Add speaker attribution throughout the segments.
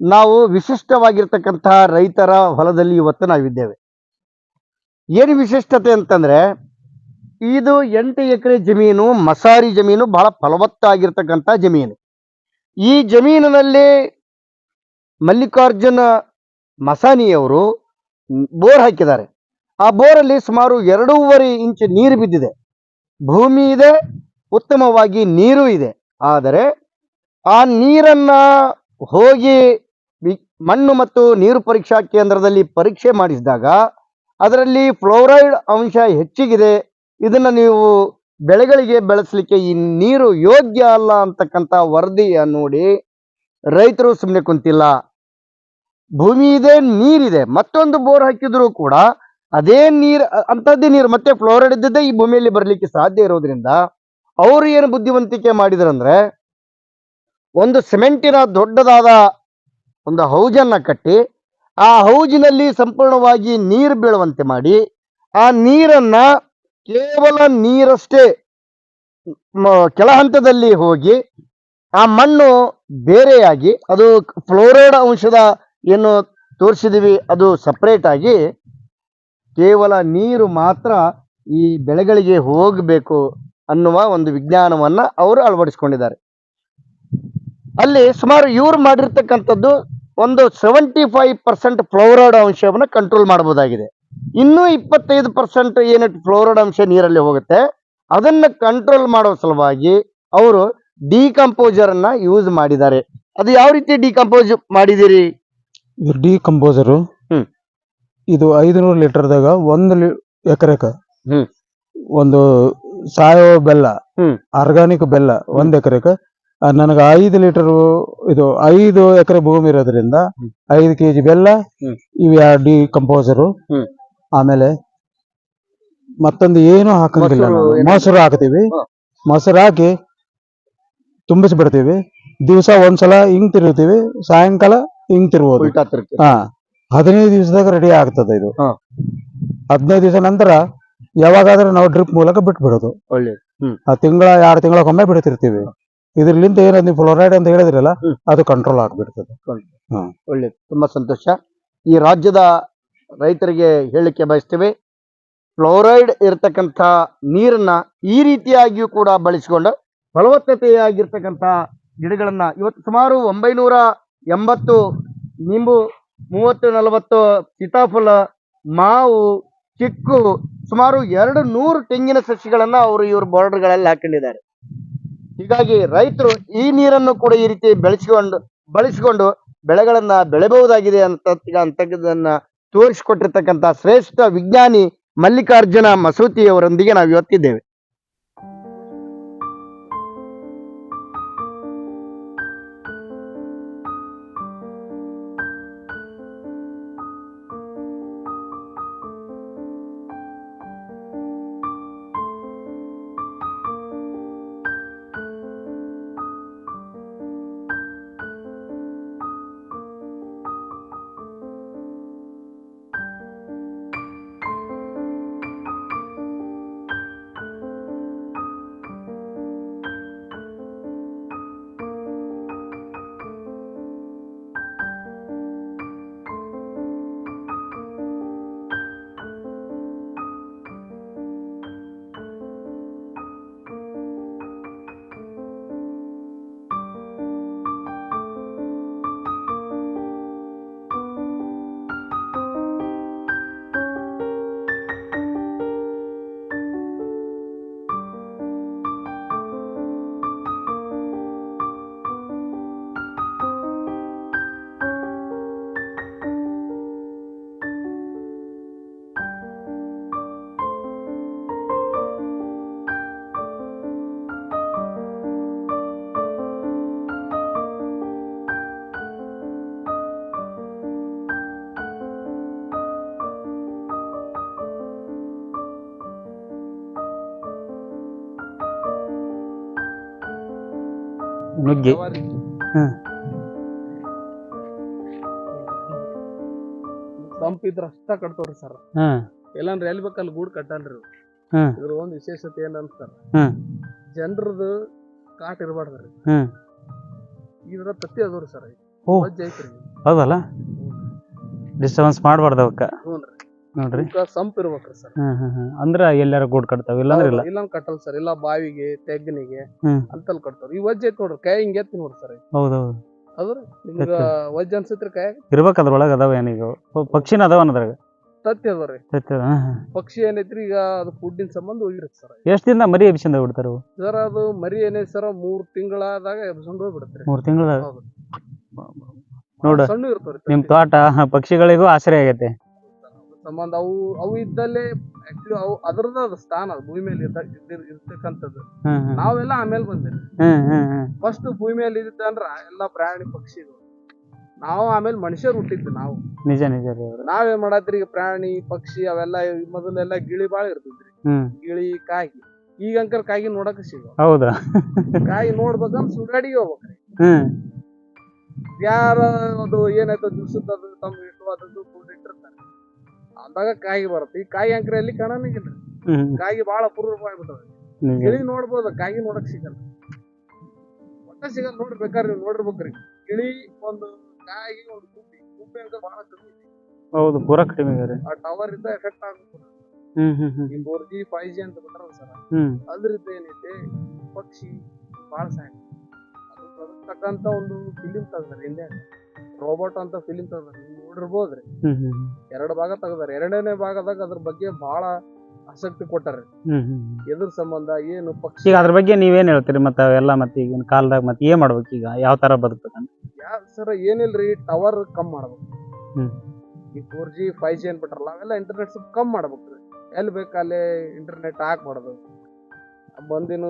Speaker 1: ನಾವು ವಿಶಿಷ್ಟವಾಗಿರ್ತಕ್ಕಂತಹ ರೈತರ ಹೊಲದಲ್ಲಿ ಇವತ್ತು ನಾವಿದ್ದೇವೆ. ಏನು ವಿಶಿಷ್ಟತೆ ಅಂತಂದ್ರೆ, ಇದು ಎಂಟು ಎಕರೆ ಜಮೀನು, ಮಸಾರಿ ಜಮೀನು ಬಹಳ ಫಲವತ್ತಾಗಿರ್ತಕ್ಕಂಥ ಜಮೀನು. ಈ ಜಮೀನಿನಲ್ಲಿ ಮಲ್ಲಿಕಾರ್ಜುನ ಮಸಾನಿಯವರು ಬೋರ್ ಹಾಕಿದ್ದಾರೆ. ಆ ಬೋರಲ್ಲಿ ಸುಮಾರು ಎರಡೂವರೆ ಇಂಚ್ ನೀರು ಬಿದ್ದಿದೆ. ಭೂಮಿ ಇದೆ, ಉತ್ತಮವಾಗಿ ನೀರು ಇದೆ. ಆದರೆ ಆ ನೀರನ್ನ ಹೋಗಿ ಮಣ್ಣು ಮತ್ತು ನೀರು ಪರೀಕ್ಷಾ ಕೇಂದ್ರದಲ್ಲಿ ಪರೀಕ್ಷೆ ಮಾಡಿಸಿದಾಗ ಅದರಲ್ಲಿ ಫ್ಲೋರೈಡ್ ಅಂಶ ಹೆಚ್ಚಿಗಿದೆ. ಇದನ್ನ ನೀವು ಬೆಳೆಗಳಿಗೆ ಬೆಳೆಸಲಿಕ್ಕೆ ಈ ನೀರು ಯೋಗ್ಯ ಅಲ್ಲ ಅಂತಕ್ಕಂಥ ವರದಿಯ ನೋಡಿ ರೈತರು ಸುಮ್ಮನೆ ಕುಂತಿಲ್ಲ. ಭೂಮಿ ಇದೆ, ನೀರಿದೆ. ಮತ್ತೊಂದು ಬೋರ್ ಹಾಕಿದರೂ ಕೂಡ ಅದೇ ನೀರು ಅಂಥದ್ದೇ ನೀರು, ಮತ್ತೆ ಫ್ಲೋರೈಡ್ ಇದ್ದದ್ದೆ ಈ ಭೂಮಿಯಲ್ಲಿ ಬರಲಿಕ್ಕೆ ಸಾಧ್ಯ ಇರೋದ್ರಿಂದ ಅವರು ಏನು ಬುದ್ಧಿವಂತಿಕೆ ಮಾಡಿದ್ರಂದ್ರೆ ಒಂದು ಸಿಮೆಂಟಿನ ದೊಡ್ಡದಾದ ಒಂದು ಹೌಜನ್ನು ಕಟ್ಟಿ, ಆ ಹೌಜಿನಲ್ಲಿ ಸಂಪೂರ್ಣವಾಗಿ ನೀರು ಬೀಳುವಂತೆ ಮಾಡಿ, ಆ ನೀರನ್ನ ಕೇವಲ ನೀರಷ್ಟೇ ಕೆಳ ಹಂತದಲ್ಲಿ ಹೋಗಿ, ಆ ಮಣ್ಣು ಬೇರೆಯಾಗಿ, ಅದು ಫ್ಲೋರೈಡ್ ಅಂಶದ ಏನು ತೋರಿಸಿದೀವಿ, ಅದು ಸಪ್ರೇಟ್ ಆಗಿ ಕೇವಲ ನೀರು ಮಾತ್ರ ಈ ಬೆಳೆಗಳಿಗೆ ಹೋಗಬೇಕು ಅನ್ನುವ ಒಂದು ವಿಜ್ಞಾನವನ್ನ ಅವರು ಅಳವಡಿಸಿಕೊಂಡಿದ್ದಾರೆ. ಅಲ್ಲಿ ಸುಮಾರು ಇವ್ರು ಮಾಡಿರ್ತಕ್ಕಂಥದ್ದು ಒಂದು ಸೆವೆಂಟಿ ಫೈವ್ ಪರ್ಸೆಂಟ್ ಫ್ಲೋರೈಡ್ ಅಂಶವನ್ನು ಕಂಟ್ರೋಲ್ ಮಾಡಬಹುದಾಗಿದೆ ಇನ್ನೂ ಇಪ್ಪತ್ತೈದು ಪರ್ಸೆಂಟ್ ಏನಿಟ್ಟು ಫ್ಲೋರೈಡ್ ಅಂಶ ನೀರಲ್ಲಿ ಹೋಗುತ್ತೆ. ಅದನ್ನ ಕಂಟ್ರೋಲ್ ಮಾಡೋ ಸಲುವಾಗಿ ಅವರು ಡಿಕಂಪೋಸರ್ ಅನ್ನ ಯೂಸ್ ಮಾಡಿದ್ದಾರೆ. ಅದು ಯಾವ ರೀತಿ ಡಿಕಂಪೋಸ್ ಮಾಡಿದಿರಿ
Speaker 2: ಇದು ಡಿಕಂಪೋಸರು. ಇದು ಐದುನೂರು ಲೀಟರ್ದಾಗ ಒಂದು ಎಕರೆಕ. ಒಂದು ಸಾವಯವ ಬೆಲ್ಲ ಆರ್ಗಾನಿಕ್ ಬೆಲ್ಲ ಒಂದ್ ಎಕರೆಕ. ನನಗೆ ಐದು ಲೀಟರ್ ಇದು ಐದು ಎಕರೆ ಭೂಮಿ ಇರೋದ್ರಿಂದ. ಐದು ಕೆಜಿ ಬೆಲ್ಲ ಇವ್ ಡಿ ಡಿಕಂಪೋಸರು
Speaker 1: ಹ್ಮ್.
Speaker 2: ಆಮೇಲೆ ಮತ್ತೊಂದು ಏನು ಹಾಕಂಗಿಲ್ಲ
Speaker 1: ಮೊಸರು
Speaker 2: ನಾವು. ಮೊಸರು ಹಾಕ್ತೀವಿ. ಮೊಸರು ಹಾಕಿ ತುಂಬಿಸಿಬಿಡ್ತೀವಿ. ದಿವಸ ಒಂದ್ಸಲ ಹಿಂಗ್ ತಿರುಗ್ತೀವಿ ಸಾಯಂಕಾಲ ಹಿಂಗ್ ತಿರುಗೋದು.
Speaker 1: ಉಲ್ಟಾ
Speaker 2: ಹಾ. ಹದಿನೈದು ದಿವಸದಾಗ ರೆಡಿ ಆಗ್ತದೆ ಇದು.
Speaker 1: ಹಾ.
Speaker 2: ಹದಿನೈದು ದಿವಸ ನಂತರ ಯಾವಾಗಾದ್ರೂ ನಾವು ಡ್ರಿಪ್ ಮೂಲಕ ಬಿಟ್ಬಿಡೋದು.
Speaker 1: ಒಳ್ಳೇದು.
Speaker 2: ಆ ತಿಂಗಳ ಎರಡು ತಿಂಗಳಕ್ಕೊಮ್ಮೆ ಬಿಡ್ತಿರ್ತೀವಿ. ಇದ್ರಲಿಂದ ಏನದು ನೀವು ಫ್ಲೋರೈಡ್ ಅಂತ ಹೇಳಿದ್ರಲ್ಲ ಅದು ಕಂಟ್ರೋಲ್ ಆಗ್ಬಿಡ್ತದೆ.
Speaker 1: ಒಳ್ಳೇದು. ತುಂಬಾ ಸಂತೋಷ. ಈ ರಾಜ್ಯದ ರೈತರಿಗೆ ಹೇಳಿಕೆ ಬಯಸ್ತೇವೆ. ಫ್ಲೋರೈಡ್ ಇರತಕ್ಕಂತ ನೀರನ್ನ ಈ ರೀತಿಯಾಗಿಯೂ ಕೂಡ ಬಳಸಿಕೊಂಡು ಫಲವತ್ತತೆಯಾಗಿರ್ತಕ್ಕಂಥ ಗಿಡಗಳನ್ನ ಇವತ್ತು ಸುಮಾರು ಒಂಬೈನೂರ ಎಂಬತ್ತು ನಿಂಬು ಮೂವತ್ತು ನಲವತ್ತು ಸೀತಾಫಲ ಮಾವು ಚಿಕ್ಕು ಸುಮಾರು ಎರಡು ನೂರು ತೆಂಗಿನ ಸಸಿಗಳನ್ನ ಅವರು ಇವ್ರ ಬಾರ್ಡರ್ಗಳಲ್ಲಿ ಹಾಕೊಂಡಿದ್ದಾರೆ. ಹೀಗಾಗಿ ರೈತರು ಈ ನೀರನ್ನು ಕೂಡ ಈ ರೀತಿ ಬೆಳೆಸಿಕೊಂಡು, ಬಳಸಿಕೊಂಡು ಬೆಳೆಗಳನ್ನ ಬೆಳೆಬಹುದಾಗಿದೆ ಅಂತ ಅಂತದನ್ನ ತೋರಿಸಿಕೊಟ್ಟಿರ್ತಕ್ಕಂಥ ಶ್ರೇಷ್ಠ ವಿಜ್ಞಾನಿ ಮಲ್ಲಿಕಾರ್ಜುನ ಮಸೂತಿ ಅವರೊಂದಿಗೆ ನಾವು ಇವತ್ತಿದ್ದೇವೆ
Speaker 2: ನುಗ್ಗಿ ಹ್ಮ್.
Speaker 3: ಸಂಪ್ ಇದ್ರ ಅಷ್ಟ ಕಟ್ತವ್ರಿ ಸರ್
Speaker 2: ಹ್ಮ್
Speaker 3: ಎಲ್ಲಾಂದ್ರೆ ಎಲ್ಲಿ ಬೇಕಲ್ಲಿ ಗೂಡು ಕಟ್ಟಲ್ರಿ ಇವ್ರು.
Speaker 2: ಹ್ಮ್.
Speaker 3: ಇದ್ರ ಒಂದ್ ವಿಶೇಷತೆ ಏನಂತಾರ
Speaker 2: ಹ್ಮ್.
Speaker 3: ಜನರದು ಕಾಟ್ ಇರಬಾರ್ದ್ರಿ
Speaker 2: ಹ್ಮ್.
Speaker 3: ಇದ್ರ ತತ್ತಿ ಅದವ್ರಿ ಸರ್
Speaker 4: ಓ.
Speaker 3: ಐತ್ರಿ
Speaker 4: ಹೌದಲ್ಲ ಡಿಸ್ಟರ್ಬೆನ್ಸ್ ಮಾಡಬಾರ್ದು ಅವಕ್ಕ
Speaker 3: ಹ್ಞೂ ರೀ
Speaker 4: ನೋಡ್ರಿ.
Speaker 3: ಸಂಪ್ ಇರ್ಬೇಕ್ರಿ ಸರ್.
Speaker 4: ಹ್ಮ್ ಹ್ಮ್ ಹ್ಮ್. ಅಂದ್ರ ಎಲ್ಲಾರ ಗೂಡ್ ಕಟ್ತಾವ ಇಲ್ಲಾಂದ್ರ ಇಲ್ಲ?
Speaker 3: ಇಲ್ಲ ಕಟ್ಟಲ್ ಸರ್. ಇಲ್ಲ ಬಾವಿಗೆ ತೆಗ್ಗನಿಗೆ
Speaker 4: ಹ್ಮ್.
Speaker 3: ಅಂತಲ್ ಕಟ್ತಾರ ಈ ವಜ್ಜೆ ಐತ್ ನೋಡ್ರಿ ಕೈ ಹಿಂಗ್ ಎತ್ತಿ ನೋಡ್ರಿ ಸರ್.
Speaker 4: ಹೌದೌದು.
Speaker 3: ಅದ್ರ ನಿಮ್ಗ ವಜ್ಜೆ ಅನ್ಸತ್ರಿ ಕೈ?
Speaker 4: ಇರ್ಬೇಕು ಅದ್ರೊಳಗ ಅದಾವ ಏನೀಗ ಪಕ್ಷಿನ ಅದಾವ ಅನ್ನೋದ್ರಾಗ
Speaker 3: ತತ್ತಿ ಅದಾವ್ರಿ.
Speaker 4: ಸತ್ಯ.
Speaker 3: ಪಕ್ಷಿ ಏನೈತ್ರಿ ಈಗ ಅದು ಫುಡ್ಡಿನ ಸಂಬಂಧ ಹೋಗಿರುತ್ತೆ ಸರ್.
Speaker 4: ಎಷ್ಟ್ ದಿನ ಮರಿ ಎಬ್ಸಿಂದ ಬಿಡ್ತಾರ
Speaker 3: ಸರ್ ಅದು ಮರಿ ಏನೈತಿ ಸರ್ ಮೂರ್ ತಿಂಗಳಾದಾಗ ಎಬ್ಸ್ಕೊಂಡ್ ಹೋಗ್ಬಿಡತ್ರಿ
Speaker 4: ಮೂರ್ ತಿಂಗಳದಾಗ
Speaker 3: ಹೌದು.
Speaker 4: ನೋಡು,
Speaker 3: ಸಣ್ಣ ಇರ್ತಾವ್ರಿ
Speaker 4: ನಿಮ್. ತೋಟ ಪಕ್ಷಿಗಳಿಗೂ ಆಶ್ರಯ ಆಗೈತೆ.
Speaker 3: ಅದ್ರ ಸಂಬಂಧ ಅವು ಅವು ಇದ್ದಲ್ಲೇ ಆಕ್ಚುಲಿ ಅವು ಅದ್ರದ ಅದು ಸ್ಥಾನ ಅದು ಭೂಮಿ ಮೇಲೆ ಇದ್ದ- ಇದ್ದಿರ್- ಇರ್ತಕ್ಕಂಥದ್ದು. ನಾವೆಲ್ಲ ಆಮೇಲೆ
Speaker 4: ಬಂದಿರಿ
Speaker 3: ಫಸ್ಟ್ ಭೂಮಿ ಮೇಲೆ ಇದ್ದಿದ್ದ ಅಂದ್ರ ಎಲ್ಲಾ ಪ್ರಾಣಿ ಪಕ್ಷಿಗಳು. ನಾವು ಆಮೇಲೆ ಮನುಷ್ಯರು ಹುಟ್ಟಿದ್ದು ನಾವು.
Speaker 4: ನಿಜ ನಿಜ ರೀ ಅವ್ರ.
Speaker 3: ನಾವೇನ್ ಮಾಡತ್ರಿ ಈಗ ಪ್ರಾಣಿ ಪಕ್ಷಿ ಅವೆಲ್ಲ ಮೊದಲೆಲ್ಲ ಗಿಳಿ ಬಾಳ ಇರ್ತಿದ್ರಿ.
Speaker 4: ಹ್ಮ್.
Speaker 3: ಗಿಳಿ ಕಾಗಿ. ಈಗ ಅಂಕರ್ ಕಾಗಿ ನೋಡಕ್ ಸಿಗ
Speaker 4: ಹೌದಾ?
Speaker 3: ಕಾಯಿ ನೋಡ್ಬೇಕಂದ್ರೆ ಸುಡಾಡಿಗೆ ಹೋಗ್ಬೇಕ್ರಿ.
Speaker 4: ಹ್ಮ್.
Speaker 3: ಯಾರ ಅದು ಏನಾಯ್ತು ದಿವ್ಸದ ತಮ್ಮ ಇಟ್ಟು ಅದ್ರದ್ದು ಫುಡ್ ಇಟ್ಟಿರ್ತಾರೆ ಅಂದಾಗ ಕಾಯಿ ಬರುತ್ತೆ. ಈ ಕಾಯಿ ಅಂಕರ ಅಲ್ಲಿ ಕಾಣಂಗಿಲ್ಲ ಕಾಯಿ ಬಹಳ ಅಪರೂಪ
Speaker 4: ನಿಜ.
Speaker 3: ಗಿಳಿ ನೋಡ್ಬೋದು ಕಾಯಿ ನೋಡಕ್ ಸಿಗಲ್ಲ. ಒಟ್ಟ ಸಿಗಲ್ಲ ನೋಡ್ರಿ ಬೇಕಾದ್ರೆ ನೀವು ನೋಡಿರ್ಬೇಕ್ರಿ. ಗಿಳಿ ಒಂದು ಕಾಯಿ ಒಂದು ಗುಬ್ಬಿ ಗುಬ್ಬಿ ಅಂತ ಬಹಳ ಕಮ್ಮಿ
Speaker 4: ಹೌದು ಪೂರಾ ಕಡಿಮೆ ಇದೆ
Speaker 3: ಆ ಟವರ್ ಇಂದ ಎಫೆಕ್ಟ್ ಆಗುತ್ತೆ
Speaker 4: ಹ್ಮ್
Speaker 3: ಈ ಫೋರ್ ಜಿ ಫೈವ್ ಜಿ ಅಂತ ಬಿಟ್ರಲ್ಲ ಸರ್ ಅದ್ರಿಂದ ಏನೈತೆ ಪಕ್ಷಿ ಬಹಳ ಸಾಕು ಅದು ತಕ್ಕಂತ ಒಂದು ಫಿಲಿಂ ತೆಗ್ದಾರೆ ಇಂಡಿಯಾ ರೋಬೋಟ್ ಅಂತ ಫಿಲಿಮ್ ತೆಗ್ದಾರೆ ನೋಡಿರ್ಬೋದ್ರಿ ಎರಡು ಭಾಗ ತೆಗ್ದಾರೆ. ಎರಡನೇ ಭಾಗದಾಗ ಅದ್ರ ಬಗ್ಗೆ ಬಹಳ ಆಸಕ್ತಿ ಕೊಟ್ಟಾರ. ಎದ್ರ ಸಂಬಂಧ ಏನು ಪಕ್ಷ
Speaker 4: ಈಗ ಅದ್ರ ಬಗ್ಗೆ ನೀವೇನ್ ಹೇಳ್ತೀರಿ? ಮತ್ತೆ ಅವೆಲ್ಲ ಮತ್ತೆ ಈಗಿನ ಕಾಲದಾಗ ಮತ್ತೆ ಏನ್ ಮಾಡ್ಬೇಕು ಈಗ? ಯಾವ ತರ ಬದುಕ್ಬೇಕಂತ?
Speaker 3: ಯಾ ಸರ್ ಏನಿಲ್ರಿ ಟವರ್ ಕಮ್ ಮಾಡ್ಬೇಕು. ಈ ಫೋರ್ ಜಿ ಫೈವ್ ಜಿ ಅನ್ಬಿಟ್ರಲ್ಲ ಅವೆಲ್ಲ ಇಂಟರ್ನೆಟ್ ಸ್ವಲ್ಪ ಕಮ್ ಮಾಡ್ಬೇಕ್ರಿ. ಎಲ್ಲಿ ಬೇಕಲ್ಲೇ ಇಂಟರ್ನೆಟ್ ಹಾಕ್ಬಾರ್ದು. ಬಂದಿನ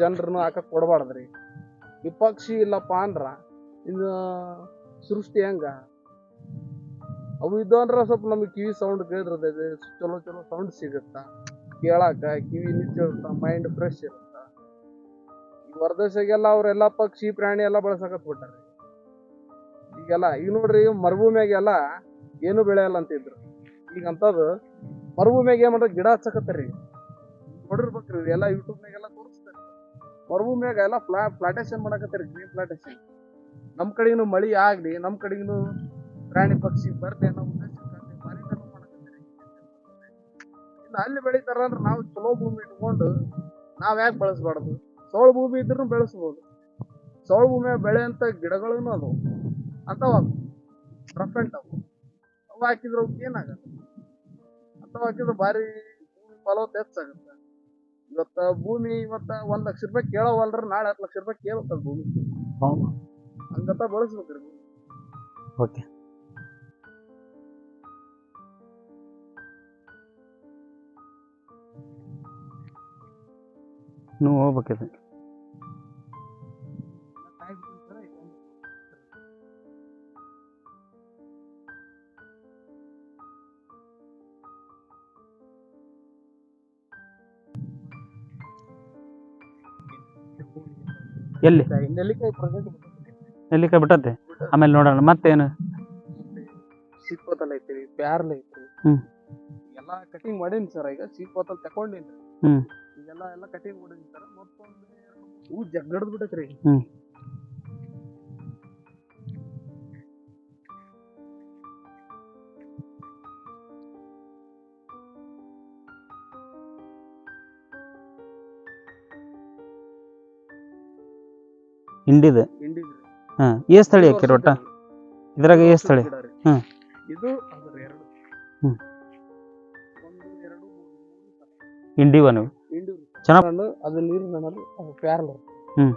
Speaker 3: ಜನರನ್ನು ಹಾಕಕ್ ಕೊಡಬಾರ್ದ್ರಿ. ವಿಪಕ್ಷಿ ಪಕ್ಷಿ ಇಲ್ಲಪ್ಪ ಅಂದ್ರ ಇದು ಸೃಷ್ಟಿ ಹೆಂಗ? ಅವು ಇದ್ದವಂದ್ರೆ ಸ್ವಲ್ಪ ನಮಗೆ ಕಿವಿ ಸೌಂಡ್ ಕೇಳಿದ್ರೆ ಚಲೋ ಚಲೋ ಸೌಂಡ್ ಸಿಗುತ್ತ? ಕೇಳಾಕ ಕಿವಿ ನಿಂತಿರುತ್ತ ಮೈಂಡ್ ಫ್ರೆಶ್ ಇರುತ್ತ? ಈ ಹೊರದೇಶಗೆಲ್ಲ ಅವರೆಲ್ಲ ಪಕ್ಷಿ, ಪ್ರಾಣಿ ಎಲ್ಲ ಬಳಸಕತ್ ಬಿಟ್ಟಾರೆ. ಈಗೆಲ್ಲ, ಈಗ ನೋಡ್ರಿ ಮರುಭೂಮಿಯಾಗೆಲ್ಲ ಏನು ಬೆಳೆಯಲ್ಲ ಅಂತಿದ್ರು ಈಗ ಅಂತದ್ ಮರುಭೂಮಿಯಾಗ ಏನ್ ಮಾಡ್ರಿ ಗಿಡ ಹಚ್ಚಕತ್ತಾರಿ ನೋಡಿರ್ಬೇಕ್ರಿ ಎಲ್ಲ ಯೂಟ್ಯೂಬ್ನಾಗೆಲ್ಲ ತೋರಿಸ್ತಾರೆ. ಮರುಭೂಮಿಯಾಗ ಎಲ್ಲ ಫ್ಲಾ ಪ್ಲಾಟೇಶನ್ ಮಾಡಕತ್ತಾರಿ ಗ್ರೀನ್ ಪ್ಲಾಟೇಶನ್ ನಮ್ಮ ಕಡೆಗೂ ಮಳಿ ಆಗ್ಲಿ ನಮ್ಮ ಕಡೆಗಿನು ಪ್ರಾಣಿ ಪಕ್ಷಿ ಬರ್ಲಿ ಅನ್ನೋ ಉದ್ದೇಶಕ್ಕಾಗಿ ಮಾಡಕತ್ತಾರಿ. ಇನ್ನು ಅಲ್ಲಿ ಬೆಳಿತಾರ ಅಂದ್ರೆ ನಾವು ಚಲೋ ಭೂಮಿ ಇಟ್ಕೊಂಡು ನಾವ್ ಯಾಕೆ ಬೆಳೆಸ್ಬಾರ್ದು? ಸೋಳು ಭೂಮಿ ಇದ್ರೂ ಬೆಳೆಸ್ಬೋದು. ಸೋಳು ಭೂಮಿಯಾಗ ಬೆಳೆಯಂತ ಗಿಡಗಳೂ ಗಿಡಗಳನ್ನು ಅಂಥವು ಅಥವಾ ಪ್ರಫೆಂಟ್ ಅವು ಅವು ಹಾಕಿದ್ರೆ ಏನಾಗತ್ತೆ ಅಂಥವು ಹಾಕಿದ್ರೆ ಭಾರಿ ಭೂಮಿ ಫಲವತ್ತ ಹೆಚ್ಚಾಗುತ್ತೆ. ಇವತ್ತ ಭೂಮಿ ಇವತ್ತ ಒಂದ್ ಲಕ್ಷ ರೂಪಾಯಿ ಕೇಳವಲ್ರ ನಾಳೆ ಹತ್ತು ಲಕ್ಷ ರೂಪಾಯಿ ಕೇಳುತ್ತ ಭೂಮಿ. ಹಂಗತ್ತ ಬಳಸ್ಬೇಕ್ರಿ ಭೂಮಿ.
Speaker 4: ಓಕೆ. ನೀವು ಹೋಗ್ಬೇಕಿದೆ. ಎಲ್ಲಿ?
Speaker 3: ಕಾಯಿ ನೆಲ್ಲಿಕಾಯಿ
Speaker 4: ಬಿಟ್ಟದ್ದೆ? ಬಿಟ್ಟತ್ತೆ ಆಮೇಲೆ ನೋಡೋಣ. ಮತ್ತೇನು?
Speaker 3: ಸೀತ್ಪತ್ತಲ್ ಐತಿ ಪ್ಯಾರ್ಲ ಐತಿ. ಎಲ್ಲಾ ಕಟಿಂಗ್ ಮಾಡೀನಿ ಸರ್ ಈಗ. ಬೋತಲ್ ತಕೊಂಡಿನಿ
Speaker 4: ಹ್ಮ್.
Speaker 3: ಈಗೆಲ್ಲ ಎಲ್ಲ ಕಟಿಂಗ್ ಮಾಡೀನಿ ಮತ್ತೊಂದು ಹೂ ಜಗ್ಗಡ್ದು ಬಿಟ್ಟೈತ್ರಿ.
Speaker 4: ಹ್ಮ್. ಹಿಂಡಿದ?
Speaker 3: ಹಿಂಡಿದ್ರಿ
Speaker 4: ಹಾ ಏ ಸ್ಥಳಿ ಹಾಕಿರಿ ಒಟ್ಟ ಇದ್ರಾಗ ಏ ಸ್ಥಳಿ ಹ್ಮ್.
Speaker 3: ಇದು ಅದ್ರ ಎರಡು.
Speaker 4: ಹ್ಮ್.
Speaker 3: ಒಂದು ಎರಡು.
Speaker 4: ಹಿಂಡಿವ ನೀವು? ಚೆನ್ನಾಗ್-
Speaker 3: ಅದು ನೀರಿನ ಹಣ್ಣಲ್ಲಿ ಅದು ಪ್ಯಾರ್ಲ
Speaker 4: ಹ್ಮ್.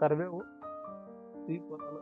Speaker 3: ಕರಿಬೇವು ಸೀತ್ಪತ್ತಲು